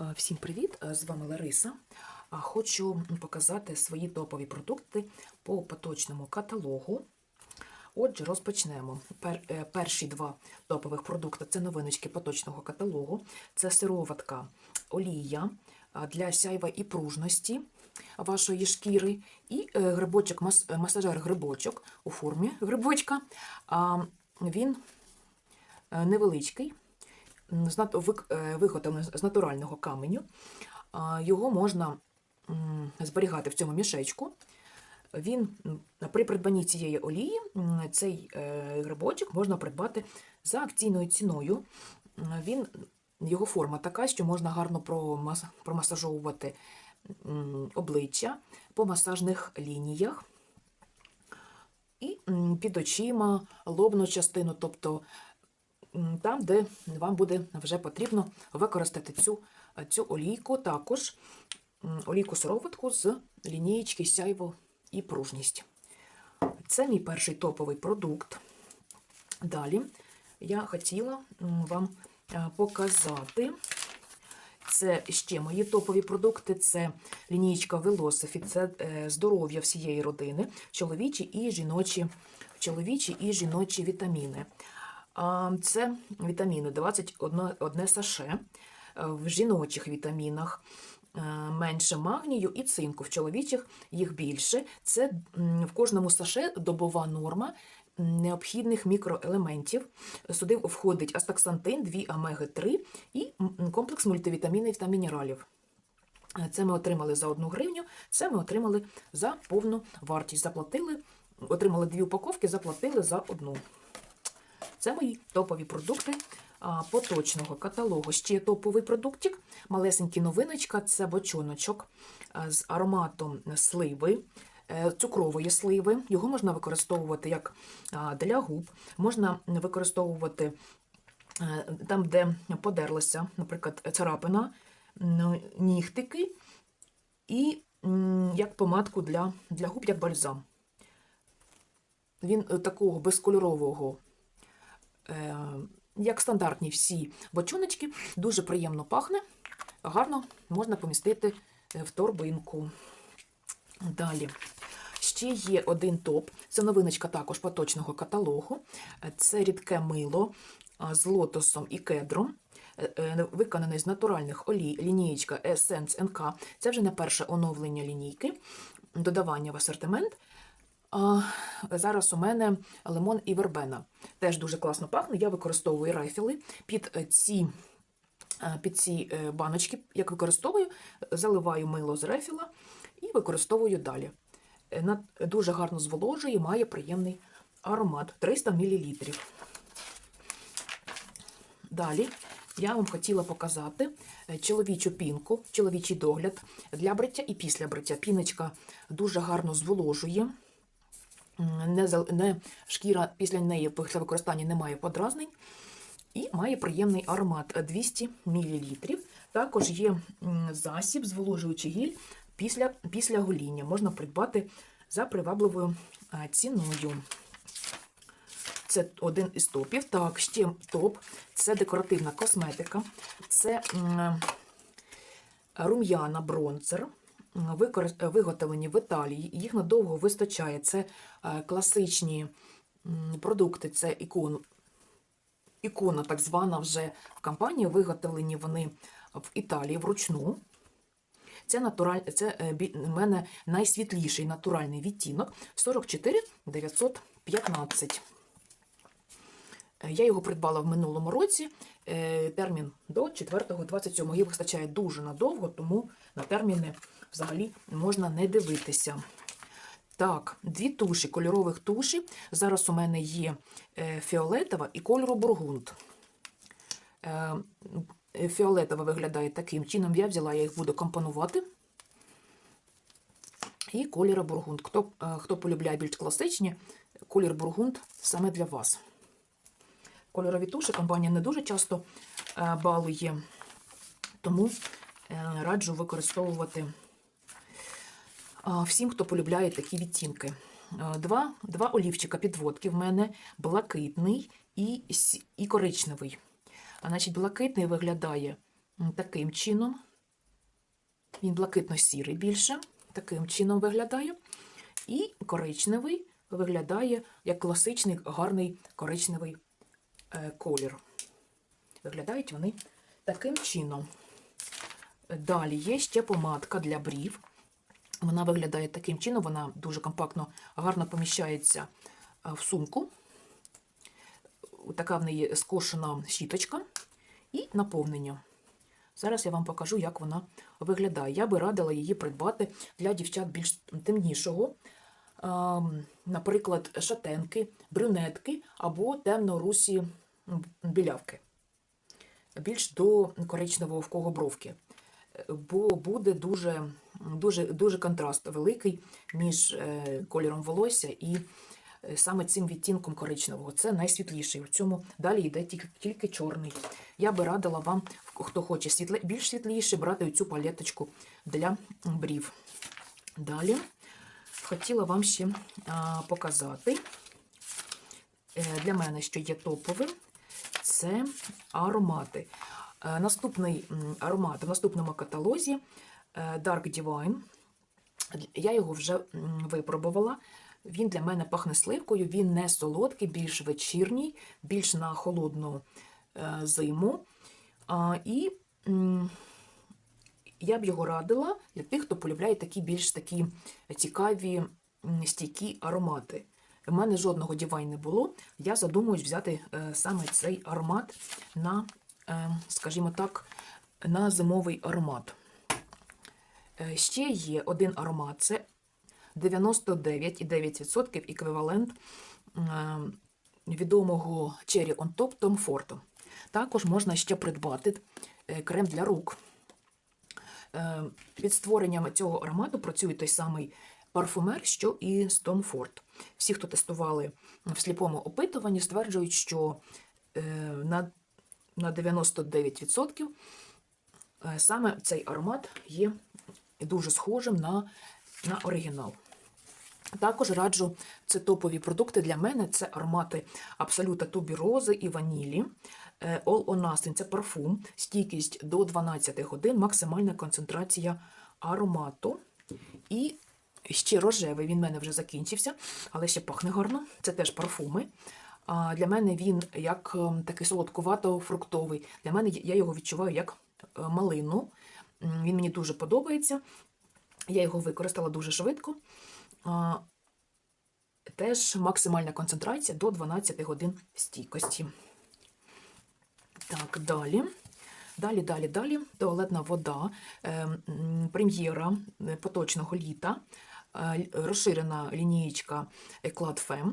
Е, Всім привіт! Е, З вами Лариса. Хочу показати свої топові продукти по поточному каталогу. Отже, розпочнемо. Е, перші два топових продукти це новиночки поточного каталогу. Це сироватка олія для сяйва і пружності вашої шкіри, і грибочок, масажер грибочок у формі грибочка. Він невеличкий, виготовлений з натурального каменю. Його можна зберігати в цьому мішечку. Він при придбанні цієї олії, цей е, грибочок можна придбати за акційною ціною. Він, його форма така, що можна гарно промасажовувати обличчя по масажних лініях. І під очима, лобну частину, тобто там, де вам буде вже потрібно використати цю, цю олійку, також олійку сироватку з лінієчки сяйво і пружність. Це мій перший топовий продукт. Далі я хотіла вам е, показати. Це ще мої топові продукти. Це лінійка Velocity, це е, здоров'я всієї родини, чоловічі і жіночі, чоловічі і жіночі вітаміни. Це вітаміни 21 одне саше. Е, В жіночих вітамінах е, менше магнію і цинку. В чоловічих їх більше. Це в кожному саше добова норма необхідних мікроелементів. Сюди входить астаксантин, 2 омеги-3 і комплекс мультивітамінів та мінералів. Е, Це ми отримали за одну гривню, це ми отримали за повну вартість. Заплатили, отримали дві упаковки, заплатили за одну. Це мої топові продукти поточного каталогу. Ще є топовий продуктик, малесенький новиночка це бочоночок з ароматом сливи, е, цукрової сливи. Його можна використовувати як для губ, можна використовувати е, там, де подерлася, наприклад, царапина, нігтики, і як помадку для, для губ, як бальзам. Він е, такого безкольорового як стандартні всі бочоночки, дуже приємно пахне, гарно можна помістити е, в торбинку. Далі. Ще є один топ, це новиночка також поточного каталогу. Це рідке мило з лотосом і кедром, е, е, з натуральних олій, лінієчка Essence NK. Це вже не перше оновлення лінійки, додавання в асортимент. А, зараз у мене лимон і вербена. Теж дуже класно пахне. Я використовую райфіли під е, ці, е, під ці е, баночки, як використовую, заливаю мило з рефіла і використовую далі. Дуже гарно зволожує, має приємний аромат 300 мл. Далі я вам хотіла показати чоловічу пінку, чоловічий догляд для бриття і після бриття. Піночка дуже гарно зволожує. Не, не, шкіра після неї після використання не має подразнень і має приємний аромат 200 мл. Також є засіб, зволожуючий гіль після, після гоління. Можна придбати за привабливою ціною. Це один із топів. Так, ще топ це декоративна косметика, це рум'яна бронзер. Виготовлені в Італії, їх надовго вистачає. Це е, класичні продукти, це ікон, ікона, так звана вже в компанії. Виготовлені вони в Італії вручну. Це натураль... це е, у мене найсвітліший натуральний відтінок 44 915. Е, Я його придбала в минулому році. Е, Термін до 4.27. Їх вистачає дуже надовго, тому на терміни взагалі можна не дивитися. Так, дві туші, кольорових туші. Зараз у мене є е, фіолетова і кольору бургунд. Е, е, Фіолетова виглядає таким чином. Я взяла, я їх буду компонувати. І колір бургунд. Хто, хто полюбляє більш класичні, колір бургунд саме для вас. Кольорові туші компанія не дуже часто балує, тому раджу використовувати всім, хто полюбляє такі відтінки. Два, два олівчика підводки в мене блакитний і, і коричневий. А, Значить, блакитний виглядає таким чином. Він блакитно-сірий більше, таким чином виглядає. І коричневий виглядає як класичний гарний коричневий е, колір. Виглядають вони таким чином. Далі є ще помадка для брів. Вона виглядає таким чином, вона дуже компактно, гарно поміщається е, в сумку. Така в неї скошена щіточка і наповнення. Зараз я вам покажу, як вона виглядає. Я би радила її придбати для дівчат більш темнішого, ем, наприклад, шатенки, брюнетки або темно-русі білявки, Більш до коричневого в кого бровки. Бо буде дуже, дуже, дуже контраст великий між е, кольором волосся і е, саме цим відтінком коричневого. Це найсвітліший. У цьому далі йде тільки, тільки чорний. Я би радила вам, хто хоче світле, більш світліше, брати цю палеточку для брів. Далі хотіла вам ще показати е, для мене, що є топовим, це аромати. Е, Наступний аромат в наступному каталозі е, Dark Divine. Я його вже випробувала. Він для мене пахне сливкою, він не солодкий, більш вечірній, більш на холодну е, зиму. І я б його радила для тих, хто полюбляє такі більш такі цікаві стійкі аромати. У мене жодного дівай не було. Я задумуюсь взяти саме цей аромат на, скажімо так, на зимовий аромат. Е, Ще є один аромат це 99,9% еквівалент е, відомого Cherry on Top Tom Ford. Також можна ще придбати е, крем для рук. Е, Під створенням цього аромату працює той самий парфумер, що і з Tom Ford. Всі, хто тестували в сліпому опитуванні, стверджують, що е, на на 99% е, саме цей аромат є дуже схожим на, на оригінал. Також раджу це топові продукти для мене. Це аромати Абсолюта тубірози і ванілі. Е, All on Nothing – це парфум, стійкість до 12 годин, максимальна концентрація аромату. І ще рожевий, він в мене вже закінчився, але ще пахне гарно. Це теж парфуми. Для мене він як ем, такий солодкувато-фруктовий. Для мене я його відчуваю як е, малину. Він мені дуже подобається. Я його використала дуже швидко. Теж максимальна концентрація до 12 годин стійкості. Так, далі. Далі, далі, далі. Туалетна вода, е, прем'єра е, поточного літа, е, розширена лінієчка Eclat Femme.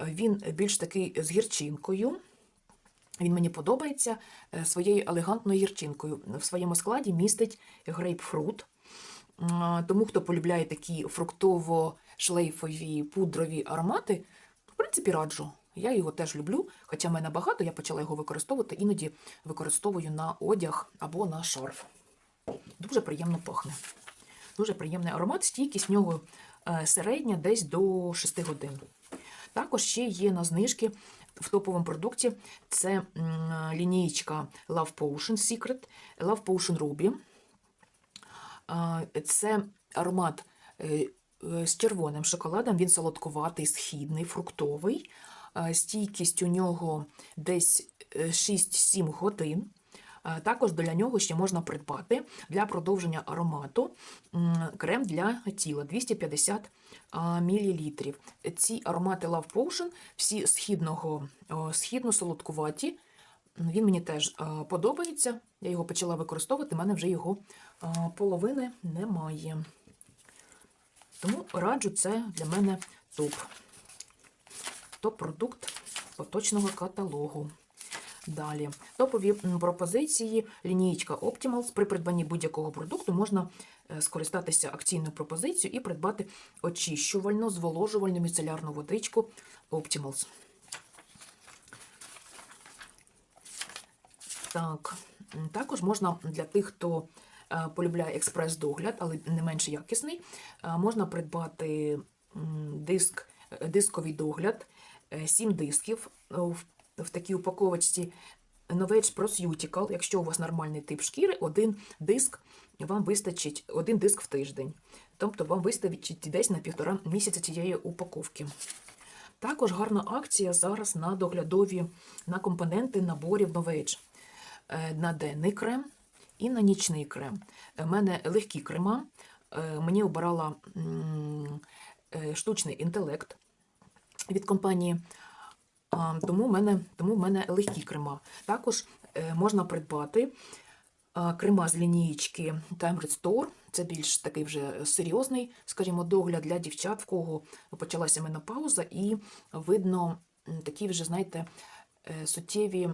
Він більш такий з гірчинкою. Він мені подобається е, своєю елегантною гірчинкою. В своєму складі містить грейпфрут. Тому, хто полюбляє такі фруктово-шлейфові пудрові аромати, в принципі, раджу. Я його теж люблю, хоча в мене багато, я почала його використовувати, іноді використовую на одяг або на шарф. Дуже приємно пахне. Дуже приємний аромат, стійкість в нього е, середня десь до 6 годин. Також ще є на знижки в топовому продукті це лінійка Love Potion Secret, Love Potion Ruby. Це аромат е, е, з червоним шоколадом, він солодкуватий, східний, фруктовий. Стійкість у нього десь е, 6-7 годин. А, Також для нього ще можна придбати для продовження аромату крем для тіла 250 мл. Ці аромати Love Potion, всі східного, східно-солодкуваті. Він мені теж подобається. Я його почала використовувати, в мене вже його половини немає. Тому раджу це для мене топ. Топ-продукт поточного каталогу. Далі. Топові пропозиції. Лінійка Optimals. При придбанні будь-якого продукту можна е, скористатися акційною пропозицією і придбати очищувальну, зволожувальну міцелярну водичку Optimals. Так, також можна для тих, хто е, полюбляє експрес-догляд, але не менш якісний, е, можна придбати диск, дисковий догляд, 7 дисків в, в такій упаковочці Novage Proceutical, якщо у вас нормальний тип шкіри, один диск вам вистачить один диск в тиждень. Тобто вам вистачить десь на півтора місяця цієї упаковки. Також гарна акція зараз на доглядові на компоненти наборів Novage. Е, На денний крем і на нічний крем. У мене легкі крема. Е, Мені обирала е, штучний інтелект від компанії. Тому в мене, тому в мене легкі крема. Також е, можна придбати крема з лінієчки Time Restore. Це більш такий вже серйозний, скажімо, догляд для дівчат, в кого почалася менопауза, і видно такі вже, знаєте, е, суттєві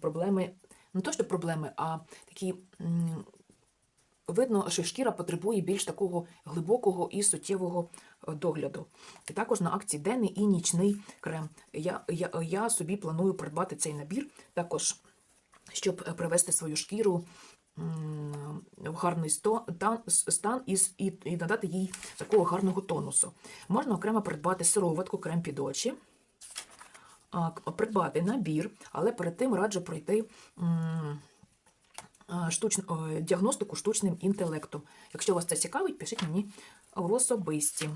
проблеми, не то що проблеми, а такі. Видно, що шкіра потребує більш такого глибокого і суттєвого е, догляду. І також на акції денний і нічний крем. Я, я, я собі планую придбати цей набір, також щоб е, привести свою шкіру в гарний стан і надати їй такого гарного тонусу. Можна окремо придбати сироватку, крем під очі, придбати набір, але перед тим раджу пройти. Штучну, діагностику штучним інтелектом. Якщо вас це цікавить, пишіть мені в особисті.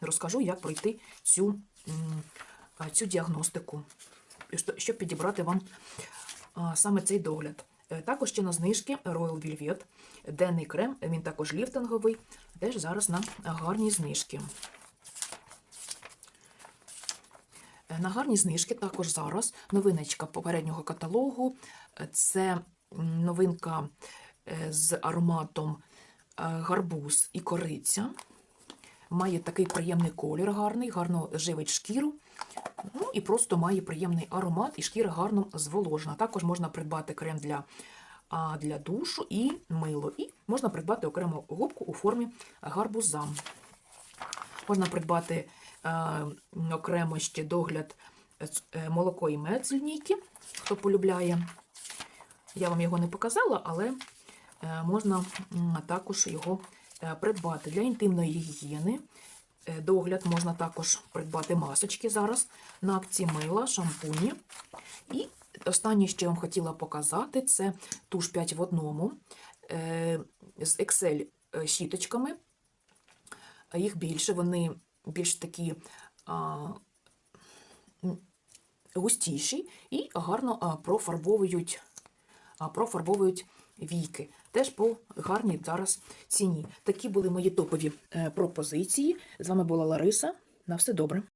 Розкажу, як пройти цю, цю діагностику, щоб підібрати вам саме цей догляд. Е, Також ще на знижки Royal Velvet, денний крем, він також ліфтинговий, теж зараз на гарні знижки. Е, На гарні знижки також зараз новиночка попереднього каталогу. Це новинка е, з ароматом е, гарбуз і кориця. Має такий приємний колір гарний, гарно живить шкіру. Ну і просто має приємний аромат, і шкіра гарно зволожена. Також можна придбати крем для, для душу і мило. І можна придбати окремо губку у формі гарбуза. Можна придбати е, окремо ще догляд е, молоко і мед з лінійки, хто полюбляє. Я вам його не показала, але е, можна також його е, придбати для інтимної гігієни. Е, Догляд можна також придбати масочки зараз на акції мила, шампуні. І останнє, що я вам хотіла показати, це туш 5 в одному з Excel щіточками. Їх більше, вони більш такі а, густіші і гарно профарбовують, профарбовують війки. Теж по гарній зараз ціні. Такі були мої топові е, пропозиції. З вами була Лариса. На все добре.